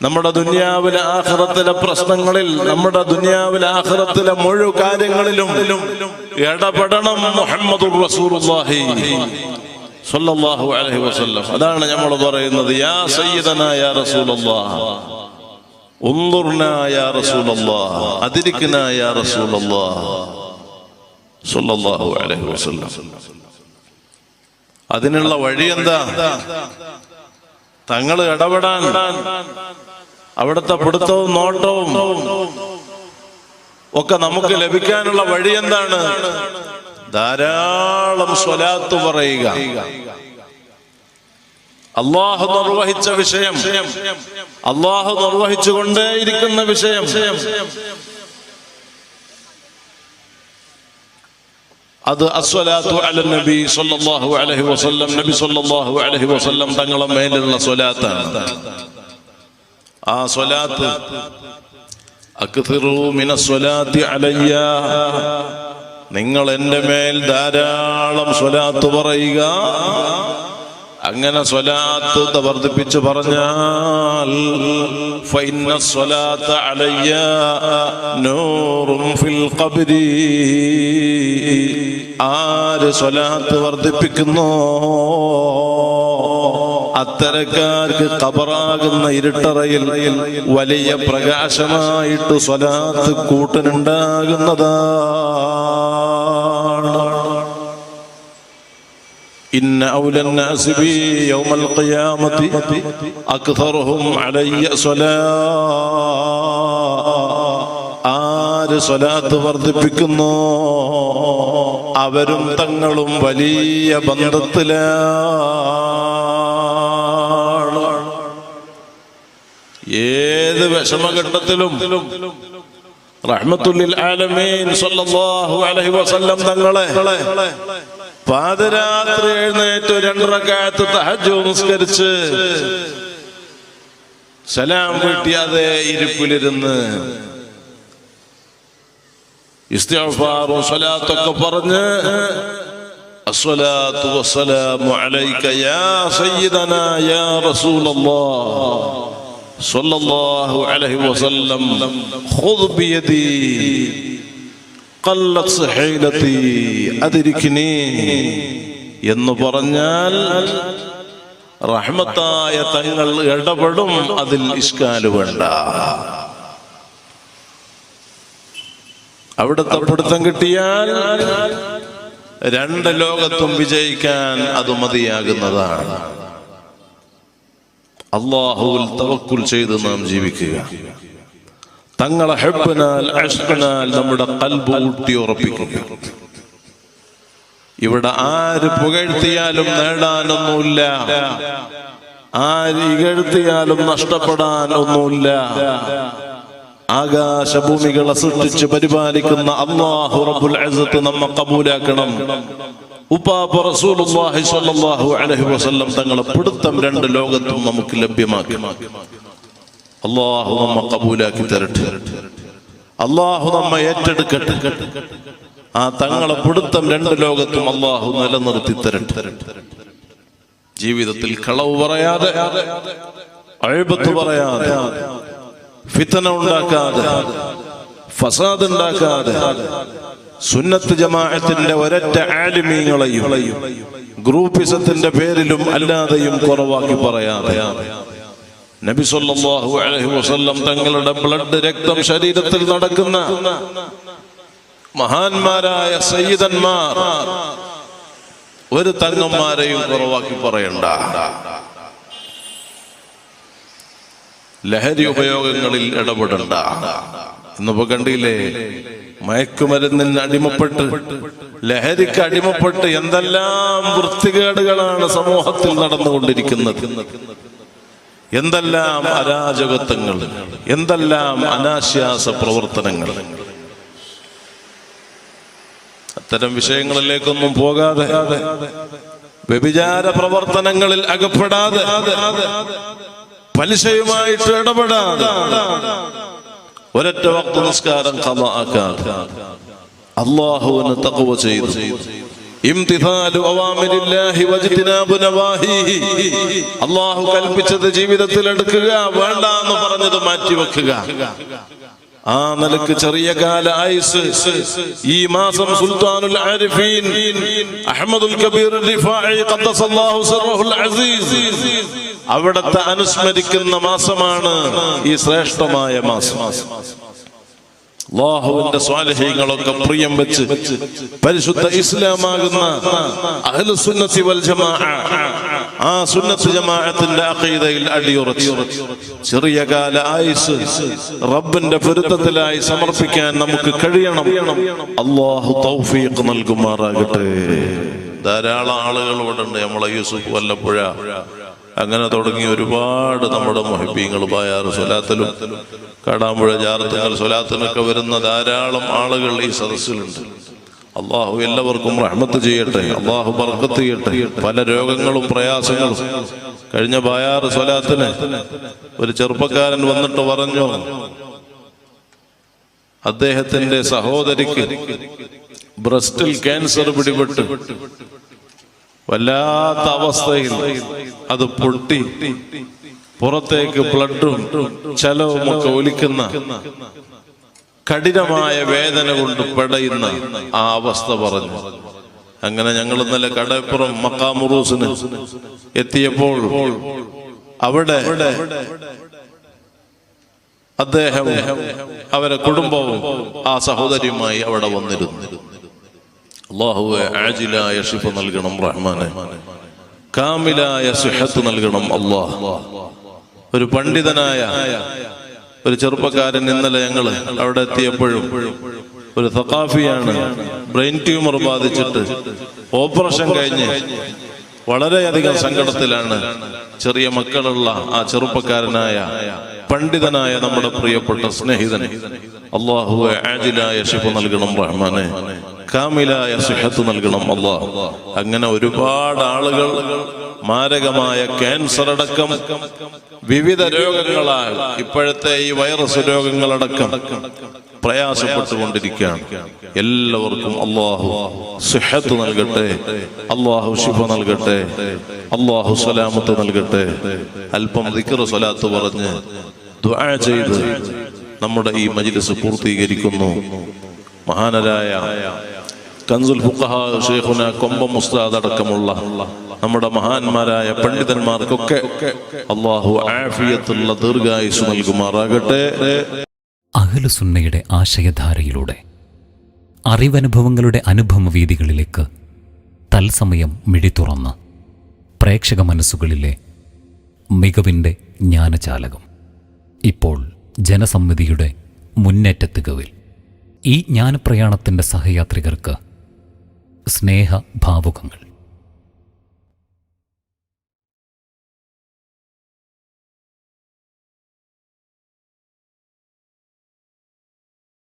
നമ്മുടെ ദുന്യാവിലെ ആഹ്റത്തിലെ പ്രശ്നങ്ങളിൽ നമ്മുടെ ദുന്യാവിലെ ആഹ്റത്തിലെ മുഴു കാര്യങ്ങളിലും ഇടപെടണം മുഹമ്മദ് അലൈഹി വസല്ലം. അതാണ് നമ്മൾ പറയുന്നത് യാ യാ യാ യാ അലൈഹി വസല്ലം. അതിനുള്ള വഴി എന്താ? തങ്ങൾ ഇടപെടാൻ അവിടുത്തെ പിടുത്തവും നോട്ടവും ഒക്കെ നമുക്ക് ലഭിക്കാനുള്ള വഴി എന്താണ്? ധാരാളം സ്വലാത്ത് പറയുക. അള്ളാഹു നിർവഹിച്ച വിഷയം. അള്ളാഹു നിർവഹിച്ചുകൊണ്ടേയിരിക്കുന്ന വിഷയം. അത് അസ്വലാത്തു അല നബി സല്ലല്ലാഹു അലൈഹി വസല്ലം. നബി സല്ലല്ലാഹു അലൈഹി വസല്ലം തങ്ങളെ മേലുള്ള സ്വലാത്താണ്. ആ സ്വലാത്ത്. നിങ്ങൾ എന്റെ മേൽ ധാരാളം സ്വലാത്ത് പറയുക. അങ്ങനെ സ്വലാത്ത് വർദ്ധിപ്പിച്ച് പറഞ്ഞാൽ ഫിൽ ആര് സ്വലാത്ത് വർദ്ധിപ്പിക്കുന്നു അത്തരക്കാർക്ക് കബറാകുന്ന ഇരുട്ടറയിൽ വലിയ പ്രകാശമായിട്ട് സ്വലാത്ത് കൂട്ടനുണ്ടാകുന്നതാണ് إن أولى الناس بي يوم القيامة أكثرهم علي صلاة ആര് സ്വലാത്ത് വർദ്ധിപ്പിക്കുന്നു അവരും തങ്ങളും വലിയ ബന്ധത്തിലാണ് ഏത് വിഷമഘട്ടത്തിലും റഹ്മത്തുല്ലിൽ ആലമീൻ സല്ലല്ലാഹു അലൈഹി വസല്ലം തങ്ങളെ പാതരാത്രി എഴുന്നേറ്റ് രണ്ടരക്കാലത്ത് തഹജു നിസ്കരിച്ച് സലാം വീട്ടിയാതെ ഇരിപ്പിലിരുന്ന് ഇസ്തിഗ്ഫാറും സ്വലാത്തൊക്കെ പറഞ്ഞ് അസ്സലാത്തു വസ്സലാമു അലൈക യാ സയ്യിദനാ യാ റസൂലല്ലാഹ് صلى الله عليه وسلم خذ بيدي قلت سحيلتي أدركني എന്ന് പറഞ്ഞാൽ റഹ്മത്തായ തങ്ങൾ ഇടപെടും അതിൽ ഇഷ്കാല് വേണ്ട അവിടുത്തെ പിടുത്തം കിട്ടിയാൽ രണ്ട് ലോകത്തും വിജയിക്കാൻ അത് മതിയാകുന്നതാണ് അള്ളാഹുവിൽ തവക്കുൽ ചെയ്ത് നാം ജീവിക്കുക. തങ്ങളെ ഹെബിനാൽ അഷ്കനാൽ നമ്മുടെ കൽബ് ഊട്ടി ഉറപ്പിക്കുക. ഇവിടെ ആര് പുകഴ്ത്തിയാലും നേടാനൊന്നുമില്ല. ആര് ഇകഴ്ത്തിയാലും നഷ്ടപ്പെടാനൊന്നുമില്ല. ആകാശഭൂമികളെ സൃഷ്ടിച്ച് പരിപാലിക്കുന്ന അള്ളാഹു ഇസ്സത്ത് നമ്മെ കബൂലാക്കണം. ഉപ്പാപ്പ റസൂലുള്ളാഹി സ്വല്ലല്ലാഹു അലൈഹി വസല്ലം തങ്ങളെ പിടുത്തം രണ്ട് ലോകത്തും നമുക്ക് ലഭ്യമാക്കി. അള്ളാഹു നമ്മ കബൂലാക്കി തരട്ടെ. അള്ളാഹു നമ്മ ഏറ്റെടുക്കട്ടെ. ആ തങ്ങളെ പിടുത്തം രണ്ട് ലോകത്തും അള്ളാഹു നിലനിർത്തി തരട്ടെ. ജീവിതത്തിൽ കളവ് പറയാതെ അഴിപത്ത് പറയാതെ ഫിത്തന ഉണ്ടാക്കാതെ ഫസാദ് ഉണ്ടാക്കാതെ സുന്നത്ത് ജമാഅത്തിന്റെ ഒരൊറ്റ ആലിമീങ്ങളെയും ഗ്രൂപ്പിസത്തിന്റെ പേരിലും അല്ലാതെയും കുറവാക്കി പറയാതെ. നബി സല്ലല്ലാഹു അലൈഹി വസല്ലം തങ്ങളുടെ ബ്ലഡ് രക്തം ശരീരത്തിൽ നടക്കുന്ന മഹാന്മാരായ സയ്യിദന്മാർ ഒരു തങ്ങന്മാരെയും കുറവാക്കി പറയണ്ട. ലഹരി ഉപയോഗങ്ങളിൽ ഇടപെടണ്ട. ഇന്നിപ്പോ കണ്ടില്ലേ? മയക്കുമരുന്നിന് അടിമപ്പെട്ട് ലഹരിക്ക് അടിമപ്പെട്ട് എന്തെല്ലാം വൃത്തികേടുകളാണ് സമൂഹത്തിൽ നടന്നുകൊണ്ടിരിക്കുന്നത്. എന്തെല്ലാം അരാജകത്വങ്ങൾ എന്തെല്ലാം അനാശ്വാസ പ്രവർത്തനങ്ങൾ. അത്തരം വിഷയങ്ങളിലേക്കൊന്നും പോകാതെ വ്യഭിചാര പ്രവർത്തനങ്ങളിൽ അകപ്പെടാതെ പലിശയുമായിട്ട് ഇടപെടാതെ ഒരൊറ്റ വക്ത നിസ്കാരം അള്ളാഹുവിന് തഖവ ചെയ്തു. അള്ളാഹു കൽപ്പിച്ചത് ജീവിതത്തിൽ എടുക്കുക വേണ്ട എന്ന് പറഞ്ഞത് മാറ്റിവെക്കുക ആ നിലയ്ക്ക് ചെറിയ കാല ആയുസ്. ഈ മാസം സുൽത്താനുൽ ആരിഫീൻ അഹമ്മദുൽ കബീർ അസീസ്. അവിടത്തെ അനുസ്മരിക്കുന്ന മാസമാണ് ഈ ശ്രേഷ്ഠമായ മാസം. അള്ളാഹുവിന്റെ സ്വാലഹ്യങ്ങളൊക്കെ പ്രിയം വെച്ച് പരിശുദ്ധ ഇസ്ലാമാകുന്ന അഹ്ലുസുന്നത്തി വൽ ജമാഅ ആ സുന്നത്ത് ജമാഅത്തിന്റെ അഖീദയിൽ അടിയുറച്ച് ചെറിയ കാല ആയുസ് റബ്ബിന്റെ പൊരുത്തത്തിലായി സമർപ്പിക്കാൻ നമുക്ക് കഴിയണം. അള്ളാഹു തൗഫീഖ് നൽകുമാറാകട്ടെ. ധാരാളം ആളുകൾ ഇവിടെ ഉണ്ട്. നമ്മളെ യൂസുഫ് വല്ലപ്പുഴ അങ്ങനെ തുടങ്ങി ഒരുപാട് നമ്മുടെ മൊഹിബീങ്ങൾ ബായാറ് സ്വലാത്തലും കാടാമ്പുഴ ജാറത്തുങ്ങൾ സ്വലാത്തിനൊക്കെ വരുന്ന ധാരാളം ആളുകൾ ഈ സദസ്സിലുണ്ട്. അള്ളാഹു എല്ലാവർക്കും റഹ്മത്ത് ചെയ്യട്ടെ അള്ളാഹു ബർക്കത്ത് ചെയ്യട്ടെ. പല രോഗങ്ങളും പ്രയാസങ്ങളും. കഴിഞ്ഞ ബായാറ് സ്വലാത്തിന് ഒരു ചെറുപ്പക്കാരൻ വന്നിട്ട് പറഞ്ഞു അദ്ദേഹത്തിന്റെ സഹോദരിക്ക് ബ്രസ്റ്റിൽ ക്യാൻസർ പിടിപെട്ട്. വല്ലാത്ത അവസ്ഥയിൽ അത് പൊട്ടി. പുറത്തേക്ക് ബ്ലഡും ചലവും ഒക്കെ ഒലിക്കുന്ന കഠിനമായ വേദന കൊണ്ട് പെടയുന്ന ആ അവസ്ഥ പറഞ്ഞു. അങ്ങനെ ഞങ്ങൾ ഇന്നലെ കടപ്പുറം മക്കാമുറൂസിന് എത്തിയപ്പോൾ അവിടെ അദ്ദേഹം അവരെ കുടുംബവും ആ സഹോദരിയുമായി അവിടെ വന്നിരുന്നു. അള്ളാഹുവെ ആജിലായ ഷിഫ നൽകണം റഹ്മാനെ. കാമിലായ സുഹത്ത് നൽകണം അള്ളാഹ് ഒരു പണ്ഡിതനായ ഒരു ചെറുപ്പക്കാരൻ ഇന്നലെ ഞങ്ങൾ അവിടെ എത്തിയപ്പോഴും ഒരു സഖാഫിയാണ് ബ്രെയിൻ ട്യൂമർ ബാധിച്ചിട്ട് ഓപ്പറേഷൻ കഴിഞ്ഞ് വളരെയധികം സങ്കടത്തിലാണ് ചെറിയ മക്കളുള്ള ആ ചെറുപ്പക്കാരനായ പണ്ഡിതനായ നമ്മുടെ പ്രിയപ്പെട്ട സ്നേഹിതൻ. അള്ളാഹു ആജിലായ ഷിഫ നൽകണം റഹ്മാനെ. കാമിലായ സുഹത്ത് നൽകണം അള്ളാഹ് അങ്ങനെ ഒരുപാട് ആളുകൾ മാരകമായ ക്യാൻസർ അടക്കം വിവിധ രോഗങ്ങളാൽ ഇപ്പോഴത്തെ ഈ വൈറസ് രോഗങ്ങളടക്കം പ്രയാസപ്പെട്ടുകൊണ്ടിരിക്കുകയാണ്. എല്ലാവർക്കും അള്ളാഹു സുഹത്ത് നൽകട്ടെ അള്ളാഹു ശുഭ നൽകട്ടെ അള്ളാഹു സലാമത്ത് നൽകട്ടെ. അല്പം ദിക്ർ സ്വലാത്ത് പറഞ്ഞ് ദുആ ചെയ്ത് നമ്മുടെ ഈ മജ്ലിസ് പൂർത്തീകരിക്കുന്നു. മഹാനരായ കൻസുൽ ഫുഖഹ ഷെയ്ഖുന കൊമ്പം മുസ്താദ് അടക്കമുള്ള നമ്മുടെ മഹാന്മാരായ പണ്ഡിതന്മാർക്കൊക്കെ അള്ളാഹു ആഫിയത്തുള്ള ദീർഘായുസ് നൽകുമാറാകട്ടെ. അഹലുസുന്നയുടെ ആശയധാരയിലൂടെ അറിവനുഭവങ്ങളുടെ അനുഭവ വീതികളിലേക്ക് തത്സമയം മിഴി തുറന്ന് പ്രേക്ഷക മനസ്സുകളിലെ മികവിന്റെ ജ്ഞാനചാലകം ഇപ്പോൾ ജനസമ്മതിയുടെ മുന്നേറ്റത്തികവിൽ ഈ ജ്ഞാനപ്രയാണത്തിന്റെ സഹയാത്രികർക്ക് സ്നേഹഭാവുകങ്ങൾ.